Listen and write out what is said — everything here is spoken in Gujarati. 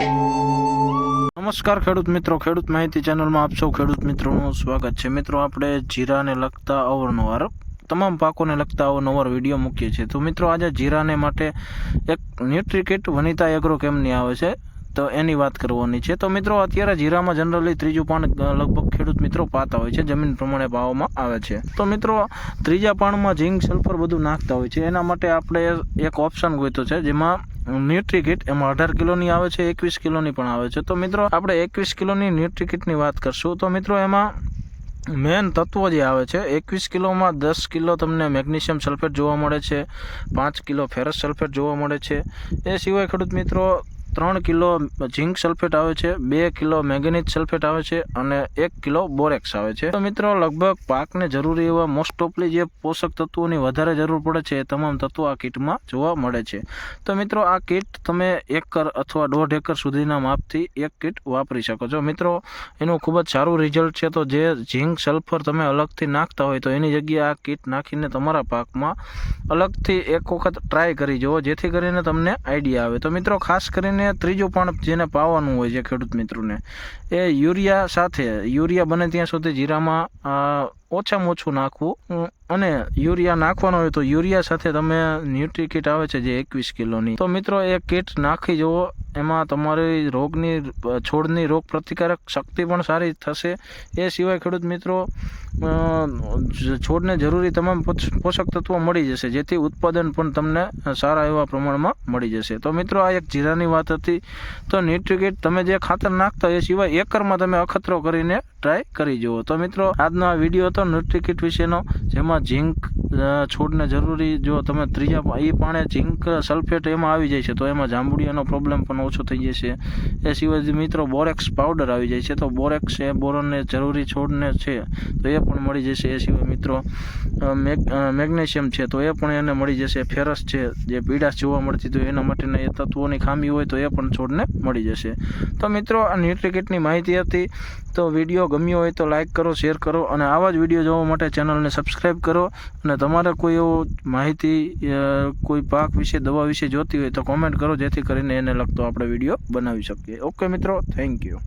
નમસ્કાર ખેડૂત મિત્રો, ખેડૂત માહિતી ચેનલમાં આપ સૌ ખેડૂત મિત્રોનું સ્વાગત છે. મિત્રો, આપણે જીરાને લગતા અવારનવાર તમામ પાકોને લગતા અવારનવાર વીડિયો મૂકીએ છીએ. તો મિત્રો, આજે જીરાને માટે એક ન્યુટ્રિકેટ વનિતા એગ્રો કેમની આવે છે? તો એની વાત કરવાની છે. તો મિત્રો, અત્યારે જીરામાં જનરલી ત્રીજું પાન લગભગ ખેડૂત મિત્રો પાતા હોય છે, જમીન પ્રમાણે ભાવમાં આવે છે. તો મિત્રો, ત્રીજા પાનમાં ઝીંક, સલ્ફર બધું નાખતા હોય છે. એના માટે આપણે એક ઓપ્શન ગોતો છે, જેમાં ન્યુટ્રીકીટ એમાં અઢાર કિલોની આવે છે, એકવીસ કિલોની પણ આવે છે. તો મિત્રો, આપણે એકવીસ કિલોની ન્યુટ્રીકીટની વાત કરશું. તો મિત્રો, એમાં મેન તત્વો જે આવે છે, એકવીસ કિલોમાં દસ કિલો તમને મેગ્નેશિયમ સલ્ફેટ જોવા મળે છે, પાંચ કિલો ફેરસ સલ્ફેટ જોવા મળે છે. એ સિવાય ખેડૂત મિત્રો ત્રણ કિલો ઝીંક સલ્ફેટ આવે છે, બે કિલો મેગ્નેઝ સલ્ફેટ આવે છે અને એક કિલો બોરેક્સ આવે છે. તો મિત્રો, લગભગ પાકને જરૂરી એવા મોસ્ટ ઓફલી જે પોષક તત્વોની વધારે જરૂર પડે છે એ તમામ તત્વો આ કીટમાં જોવા મળે છે. તો મિત્રો, આ કીટ તમે એકર અથવા દોઢ એકર સુધીના માપથી એક કીટ વાપરી શકો છો. મિત્રો, એનું ખૂબ જ સારું રિઝલ્ટ છે તો જે ઝીંક સલ્ફર તમે અલગથી નાખતા હોય તો એની જગ્યાએ આ કીટ નાખીને તમારા પાકમાં અલગથી એક વખત ટ્રાય કરી જુઓ, જેથી કરીને તમને આઈડિયા આવે. તો મિત્રો, ખાસ કરીને ત્રીજું પણ જેને પાવાનું હોય છે ખેડૂત મિત્રોને, એ યુરિયા સાથે, યુરિયા બને ત્યાં સુધી જીરામાં ઓછામાં ઓછું નાખવું. અને યુરિયા નાખવાનો હોય તો યુરિયા સાથે તમે ન્યુટ્રી કીટ આવે છે જે એકવીસ કિલોની. તો મિત્રો, એ કીટ નાખી જુઓ. એમાં તમારી રોગની, છોડની રોગ પ્રતિકારક શક્તિ પણ સારી થશે. એ સિવાય ખેડૂત મિત્રો છોડને જરૂરી તમામ પોષ- પોષક તત્વો મળી જશે, જેથી ઉત્પાદન પણ તમને સારા એવા પ્રમાણમાં મળી જશે. તો મિત્રો, આ એક જીરાની વાત હતી. તો ન્યુટ્રીગેટ તમે જે ખાતર નાખતા એ સિવાય એકરમાં તમે અખતરો કરીને ટ્રાય કરી જુઓ. તો મિત્રો, આજનો આ વીડિયો હતો ન્યુટ્રીકિટ વિશેનો, જેમાં ઝીંક છોડને જરૂરી જો તમે ત્રીજા એ પાણે ઝીંક સલ્ફેટ એમાં આવી જાય છે, તો એમાં જાંબુડિયાનો પ્રોબ્લેમ પણ ઓછો થઈ જશે એ સિવાય મિત્રો બોરેક્સ પાવડર આવી જાય છે, તો બોરેક્સ એ બોરોનને જરૂરી છોડને છે, તો એ પણ મળી જશે. એ સિવાય મિત્રો મેગ મેગ્નેશિયમ છે, તો એ પણ એને મળી જશે. ફેરસ છે, જે પીડાશ જોવા મળતી તો એના માટેના એ તત્વોની ખામી હોય તો એ પણ છોડને મળી જશે. તો મિત્રો, આ ન્યુટ્રિકેટની માહિતી હતી, તો વીડિયો ગમ્યો હોય તો લાઇક કરો શેર કરો અને આવા જ વીડિયો જોવા માટે ચેનલને સબસ્ક્રાઈબ કરો. અને તમારે કોઈ એવો માહિતી કોઈ પાક વિશે, દવા વિશે જોતી હોય તો કોમેન્ટ કરો, જેથી કરીને એને લગતો આપણે વીડિયો બનાવી શકીએ. ઓકે મિત્રો થેન્ક યુ